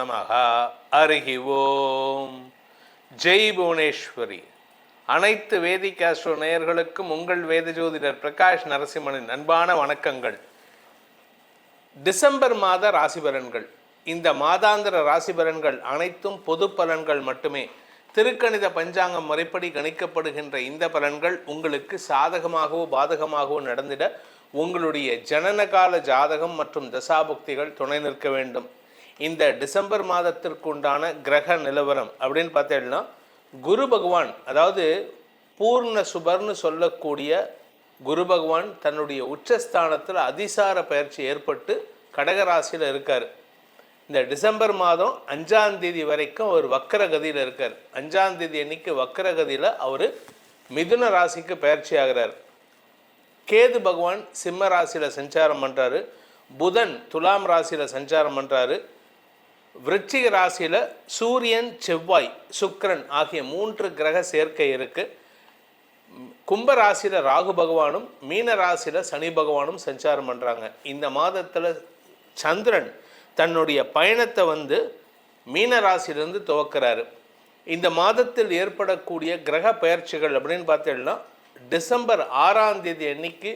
ஹரிஹி ஓம் ஜெய் புவனேஸ்வரி. அனைத்து வேதிக் ஆஸ்ட்ரோ நேயர்களுக்கும் உங்கள் வேத ஜோதிடர் பிரகாஷ் நரசிம்மனின் அன்பான வணக்கங்கள். டிசம்பர் மாத ராசி பலன்கள் இந்த மாதாந்திர ராசி பலன்கள் அனைத்தும் பொது பலன்கள் மட்டுமே. திருக்கணித பஞ்சாங்கம் முறைப்படி கணிக்கப்படுகின்ற இந்த பலன்கள் உங்களுக்கு சாதகமாகவோ பாதகமாகவோ நடந்திட உங்களுடைய ஜனனகால ஜாதகம் மற்றும் தசாபுக்திகள் துணை நிற்க வேண்டும். இந்த டிசம்பர் மாதத்திற்குண்டான கிரக நிலவரம் அப்படின்னு பார்த்தீங்கன்னா குரு பகவான் அதாவது பூர்ண சுபர்னு சொல்லக்கூடிய குரு பகவான் தன்னுடைய உச்சஸ்தானத்தில் அதிசார பயிற்சி ஏற்பட்டு கடகராசியில் இருக்கார். இந்த டிசம்பர் மாதம் அஞ்சாம் தேதி வரைக்கும் அவர் வக்கரகதியில் இருக்கார். அஞ்சாம் தேதி அன்னைக்கு வக்கரகதியில் அவர் மிதுன ராசிக்கு பயிற்சி ஆகிறார். கேது பகவான் சிம்ம ராசியில் சஞ்சாரம் பண்ணுறாரு புதன் துலாம் ராசியில் சஞ்சாரம் பண்ணுறாரு விருச்சிக ராசியில் சூரியன் செவ்வாய் சுக்கிரன் ஆகிய மூன்று கிரக சேர்க்கை இருக்குது கும்ப ராசியில் ராகு பகவானும் மீன ராசியில் சனி பகவானும் சஞ்சாரம் பண்ணுறாங்க இந்த மாதத்தில் சந்திரன் தன்னுடைய பயணத்தை வந்து மீன ராசியிலிருந்து துவக்கிறாரு. இந்த மாதத்தில் ஏற்படக்கூடிய கிரக பயிற்சிகள் அப்படின்னு பார்த்தீங்கன்னா டிசம்பர் ஆறாம் தேதி அன்னைக்கு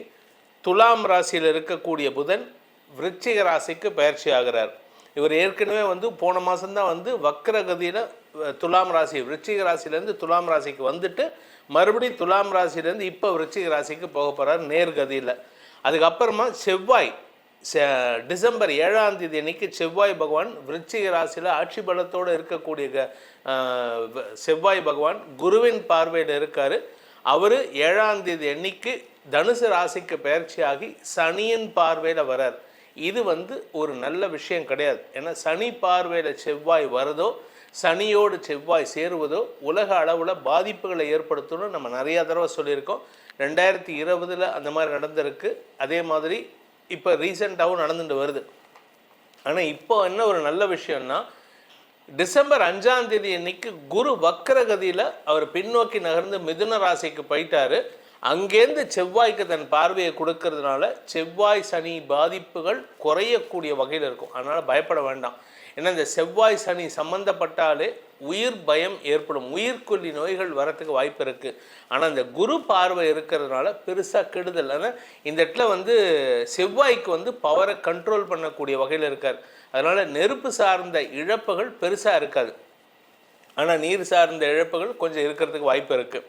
துலாம் ராசியில் இருக்கக்கூடிய புதன் விருச்சிக ராசிக்கு பயிற்சி ஆகிறார். இவர் ஏற்கனவே வந்து போன மாதம்தான் வந்து வக்கரகதியில் துலாம் ராசி விருச்சிக ராசியிலேருந்து துலாம் ராசிக்கு வந்துட்டு மறுபடியும் துலாம் ராசியிலேருந்து இப்போ விருச்சிக ராசிக்கு போக போகிறார் நேர்கதியில். அதுக்கப்புறமா செவ்வாய் டிசம்பர் ஏழாம் தேதி அன்னைக்கு செவ்வாய் பகவான் விருச்சிக ராசியில் ஆட்சி பலத்தோடு இருக்கக்கூடிய செவ்வாய் பகவான் குருவின் பார்வையில் இருக்கார். அவர் ஏழாம் தேதி அன்னைக்கு தனுசு ராசிக்கு பயிற்சியாகி சனியின் பார்வையில் வரார். இது வந்து ஒரு நல்ல விஷயம் கிடையாது. ஏன்னா சனி பார்வையில் செவ்வாய் வருதோ சனியோடு செவ்வாய் சேருவதோ உலக அளவில் பாதிப்புகளை ஏற்படுத்தணும்னு நம்ம நிறையா தடவை சொல்லியிருக்கோம். ரெண்டாயிரத்தி இருபதில் அந்த மாதிரி நடந்திருக்கு. அதே மாதிரி இப்போ ரீசெண்டாகவும் நடந்துட்டு வருது. ஆனால் இப்போ என்ன ஒரு நல்ல விஷயம்னா டிசம்பர் அஞ்சாம் தேதி அன்னைக்கு குரு வக்கரகதியில் அவர் பின்னோக்கி நகர்ந்து மிதுன ராசிக்கு போயிட்டாரு. அங்கேருந்து செவ்வாய்க்கு தன் பார்வையை கொடுக்கறதுனால செவ்வாய் சனி பாதிப்புகள் குறையக்கூடிய வகையில் இருக்கும். அதனால் பயப்பட வேண்டாம். ஏன்னா இந்த செவ்வாய் சனி சம்மந்தப்பட்டாலே உயிர் பயம் ஏற்படும். உயிர்கொல்லி நோய்கள் வரத்துக்கு வாய்ப்பு இருக்குது ஆனால் இந்த குரு பார்வை இருக்கிறதுனால பெருசாக கெடுதல். ஆனால் இந்த இடத்துல வந்து செவ்வாய்க்கு வந்து பவரை கண்ட்ரோல் பண்ணக்கூடிய வகையில் இருக்கார். அதனால் நெருப்பு சார்ந்த இழப்புகள் பெருசாக இருக்காது. ஆனால் நீர் சார்ந்த இழப்புகள் கொஞ்சம் இருக்கிறதுக்கு வாய்ப்பு இருக்குது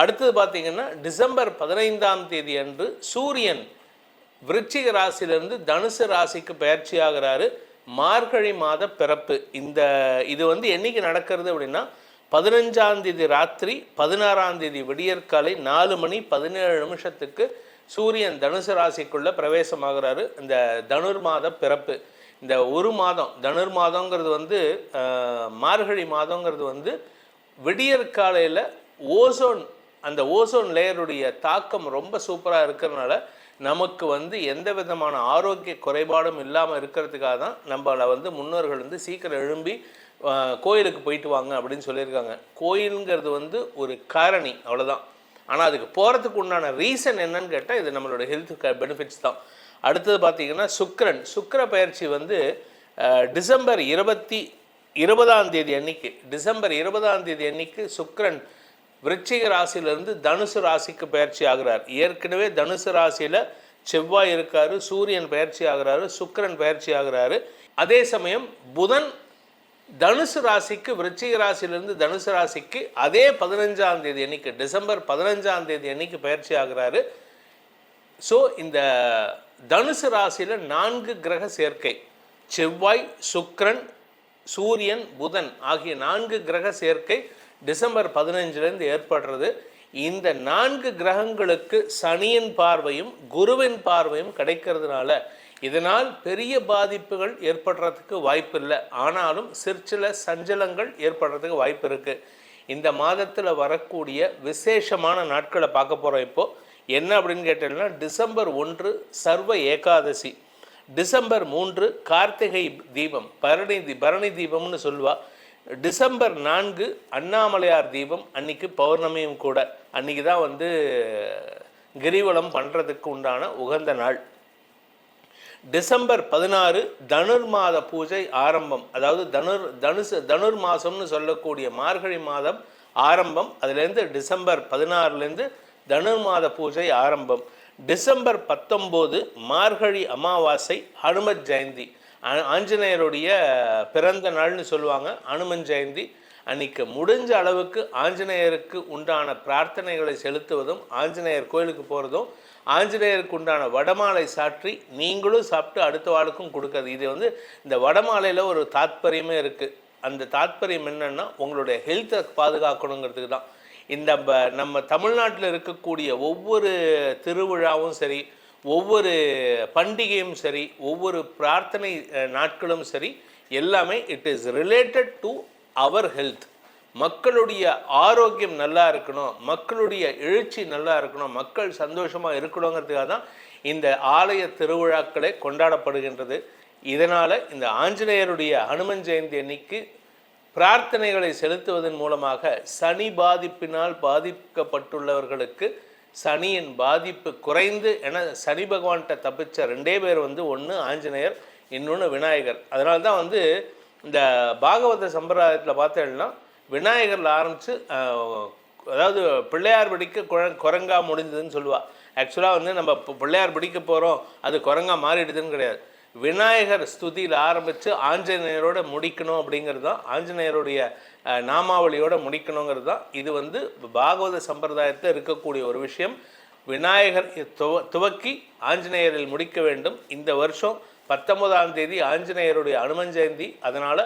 அடுத்தது பார்த்தீங்கன்னா டிசம்பர் பதினைந்தாம் தேதி அன்று சூரியன் விருச்சிக ராசியிலிருந்து தனுசு ராசிக்கு பயிற்சி ஆகிறாரு மார்கழி மாத பிறப்பு. இந்த இது வந்து என்னைக்கு நடக்கிறது அப்படின்னா பதினஞ்சாம் தேதி ராத்திரி பதினாறாம் தேதி விடியற்காலை நாலு மணி பதினேழு நிமிஷத்துக்கு சூரியன் தனுசு ராசிக்குள்ள பிரவேசமாகிறாரு. இந்த தனுர் மாத பிறப்பு. இந்த ஒரு மாதம் தனுர் மாதங்கிறது வந்து மார்கழி மாதங்கிறது வந்து விடியற்காலையில் ஓசோன் அந்த ஓசோன் லேயருடைய தாக்கம் ரொம்ப சூப்பராக இருக்கிறதுனால நமக்கு வந்து எந்த விதமான ஆரோக்கிய குறைபாடும் இல்லாமல் இருக்கிறதுக்காக தான் நம்மளை வந்து முன்னோர்கள் வந்து சீக்கிரம் எழும்பி கோயிலுக்கு போயிட்டு வாங்க அப்படின்னு சொல்லியிருக்காங்க. கோயிலுங்கிறது வந்து ஒரு காரணி அவ்வளோதான் ஆனால் அதுக்கு போகிறதுக்கு உண்டான ரீசன் என்னன்னு கேட்டால் இது நம்மளோட ஹெல்த் பெனிஃபிட்ஸ் தான். அடுத்தது பார்த்தீங்கன்னா சுக்கரன். சுக்கர பயிற்சி வந்து டிசம்பர் இருபத்தி இருபதாம் தேதி அன்னைக்கு டிசம்பர் இருபதாம் தேதி அன்னைக்கு சுக்கரன் விருச்சிக ராசியிலிருந்து தனுசு ராசிக்கு பயிற்சி ஆகிறார். ஏற்கனவே தனுசு ராசியில் செவ்வாய் இருக்காரு சூரியன் பயிற்சி ஆகிறாரு சுக்கரன் பயிற்சி ஆகிறாரு. அதே சமயம் புதன் தனுசு ராசிக்கு விருச்சிக ராசியிலிருந்து தனுசு ராசிக்கு அதே பதினஞ்சாம் தேதி அன்னைக்கு டிசம்பர் பதினஞ்சாம் தேதி அன்னைக்கு பயிற்சி ஆகிறாரு. ஸோ இந்த தனுசு ராசியில் நான்கு கிரக சேர்க்கை செவ்வாய் சுக்கரன் சூரியன் புதன் ஆகிய நான்கு கிரக சேர்க்கை டிசம்பர் பதினஞ்சுலேருந்து ஏற்படுறது. இந்த நான்கு கிரகங்களுக்கு சனியின் பார்வையும் குருவின் பார்வையும் கிடைக்கிறதுனால இதனால் பெரிய பாதிப்புகள் ஏற்படுறதுக்கு வாய்ப்பு இல்லை ஆனாலும் சிற்சில சஞ்சலங்கள் ஏற்படுறதுக்கு வாய்ப்பு இருக்குது இந்த மாதத்தில் வரக்கூடிய விசேஷமான நாட்களை பார்க்க போகிறோம் இப்போது என்ன அப்படின்னு கேட்டீங்கன்னா டிசம்பர் ஒன்று சர்வ ஏகாதசி. டிசம்பர் மூன்று கார்த்திகை தீபம் பரணி தி பரணி தீபம்னு சொல்லுவாள் டிசம்பர் நான்கு அண்ணாமலையார் தீபம் அன்னைக்கு பௌர்ணமியும் கூட. அன்னைக்கு தான் வந்து கிரிவலம் பண்ணுறதுக்கு உண்டான உகந்த நாள். டிசம்பர் பதினாறு தனுர் மாத பூஜை ஆரம்பம். அதாவது தனுர் தனுசு தனுர் மாதம்னு சொல்லக்கூடிய மார்கழி மாதம் ஆரம்பம். அதுலேருந்து டிசம்பர் பதினாறுலேருந்து தனுர் மாத பூஜை ஆரம்பம். டிசம்பர் பத்தொம்போது மார்கழி அமாவாசை ஹனுமத் ஜெயந்தி. ஆஞ்சநேயருடைய பிறந்த நாள்னு சொல்லுவாங்க. அனுமன் ஜெயந்தி அன்றைக்கி முடிஞ்ச அளவுக்கு ஆஞ்சநேயருக்கு உண்டான பிரார்த்தனைகளை செலுத்துவதும் ஆஞ்சநேயர் கோயிலுக்கு போகிறதும் ஆஞ்சநேயருக்கு உண்டான வடமாலை சாற்றி நீங்களும் சாப்பிட்டு அடுத்த வாளுக்கும் கொடுக்கறது இது வந்து இந்த வடமாலையில் ஒரு தாத்பரியமே இருக்குது அந்த தாத்பரியம் என்னென்னா உங்களுடைய ஹெல்த்தை பாதுகாக்கணுங்கிறதுக்கு தான் இந்த ப- நம்ம தமிழ்நாட்டில் இருக்கக்கூடிய ஒவ்வொரு திருவிழாவும் சரி ஒவ்வொரு பண்டிகையும் சரி ஒவ்வொரு பிரார்த்தனை நாட்களும் சரி எல்லாமே it is related to our health மக்களுடைய ஆரோக்கியம் நல்லா இருக்கணும் மக்களுடைய எழுச்சி நல்லா இருக்கணும் மக்கள் சந்தோஷமாக இருக்கணுங்கிறதுக்காக தான் இந்த ஆலய திருவிழாக்களே கொண்டாடப்படுகின்றது. இதனால் இந்த ஆஞ்சநேயருடைய ஹனுமன் ஜெயந்தி அன்னைக்கு பிரார்த்தனைகளை செலுத்துவதன் மூலமாக சனி பாதிப்பினால் பாதிக்கப்பட்டுள்ளவர்களுக்கு சனியின் பாதிப்பு குறைந்து என சனி பகவான்கிட்ட தப்பிச்ச ரெண்டே பேர் வந்து ஒன்று ஆஞ்சநேயர் இன்னொன்று விநாயகர். அதனால தான் வந்து இந்த பாகவத சம்பிரதாயத்தில் பார்த்தேன்னா விநாயகரில் ஆரம்பித்து அதாவது பிள்ளையார் பிடிக்க குழ குரங்கா முடிஞ்சதுன்னு சொல்லுவாள் ஆக்சுவலாக வந்து நம்ம பிள்ளையார் பிடிக்க போகிறோம் அது குரங்கா மாறிடுதுன்னு கிடையாது. விநாயகர் ஸ்துதியில் ஆரம்பித்து ஆஞ்சநேயரோட முடிக்கணும் அப்படிங்கிறது தான் ஆஞ்சநேயருடைய நாமாவளியோட முடிக்கணுங்கிறது தான். இது வந்து பாகவத சம்பிரதாயத்தில் இருக்கக்கூடிய ஒரு விஷயம். விநாயகர் துவ துவக்கி ஆஞ்சநேயரில் முடிக்க வேண்டும். இந்த வருஷம் பத்தொன்பதாம் தேதி ஆஞ்சநேயருடைய அனுமன் ஜெயந்தி. அதனால்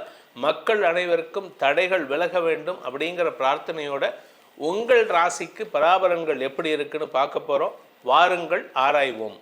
மக்கள் அனைவருக்கும் தடைகள் விலக வேண்டும் அப்படிங்கிற பிரார்த்தனையோட உங்கள் ராசிக்கு பராபரன்கள் எப்படி இருக்குன்னு பார்க்க போகிறோம் வாருங்கள் ஆராய்வோம்.